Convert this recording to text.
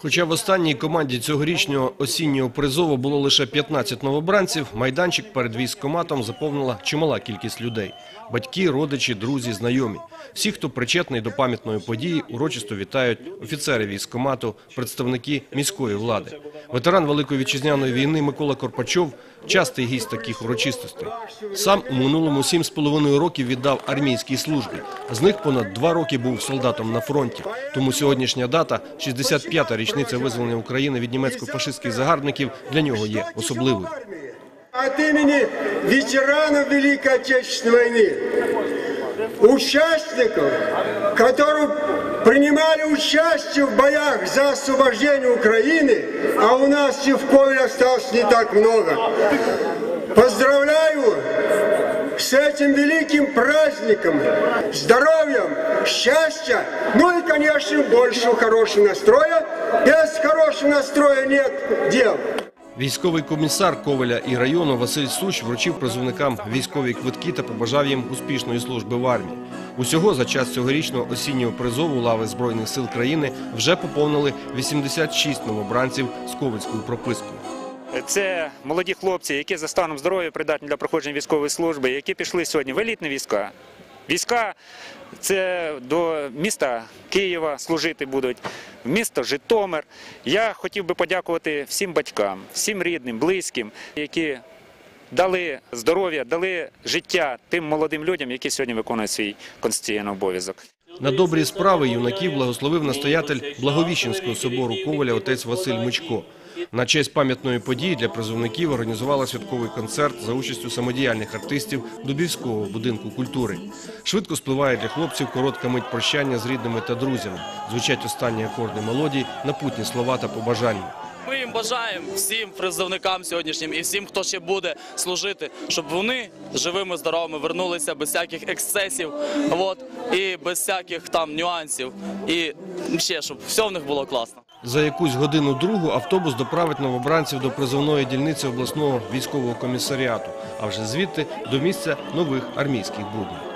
Хоча в останній команді цьогорічнього осіннього призову було лише 15 новобранців, майданчик перед військкоматом заповнила чимала кількість людей – батьки, родичі, друзі, знайомі. Всі, хто причетний до пам'ятної події, урочисто вітають офіцери військкомату, представники міської влади. Ветеран Великої вітчизняної війни Микола Корпачов – частий гість таких урочистостей. Сам у минулому сім з половиною років віддав армійській службі. З них понад два роки був солдатом на фронті. Тому сьогоднішня дата – 65-та річниця визволення України від німецько-фашистських загарбників – для нього є особливою. От имени ветеранов Великой Отечественной войны, участников, которые принимали участие в боях за освобождение Украины, а у нас и в Ковеле осталось не так много. Поздравляю с этим великим праздником, здоровьем, счастья, ну и, конечно, больше хорошего настроя. без хорошего настроя нет дел. Військовий комісар Ковеля і району Василь Суч вручив призовникам військові квитки та побажав їм успішної служби в армії. Усього за час цьогорічного осіннього призову лави Збройних сил країни вже поповнили 86 новобранців з ковальською пропискою. Це молоді хлопці, які за станом здоров'я придатні для проходження військової служби, які пішли сьогодні в елітні війська. Війська це до міста Києва служити будуть, в місто Житомир. Я хотів би подякувати всім батькам, всім рідним, близьким, які дали здоров'я, дали життя тим молодим людям, які сьогодні виконують свій конституційний обов'язок. На добрі справи юнаків благословив настоятель Благовіщенського собору Коваля отець Василь Мичко. На честь пам'ятної події для призовників організувала святковий концерт за участю самодіяльних артистів Дубівського будинку культури. Швидко спливає для хлопців коротка мить прощання з рідними та друзями. Звучать останні акорди мелодії, напутні слова та побажання. Ми їм бажаємо всім призовникам сьогоднішнім і всім, хто ще буде служити, щоб вони живими, здоровими вернулися без всяких ексцесів, от і без всяких там нюансів. І ще щоб все в них було класно. За якусь годину другу автобус доправить новобранців до призовної дільниці обласного військового комісаріату, а вже звідти до місця нових армійських буднів.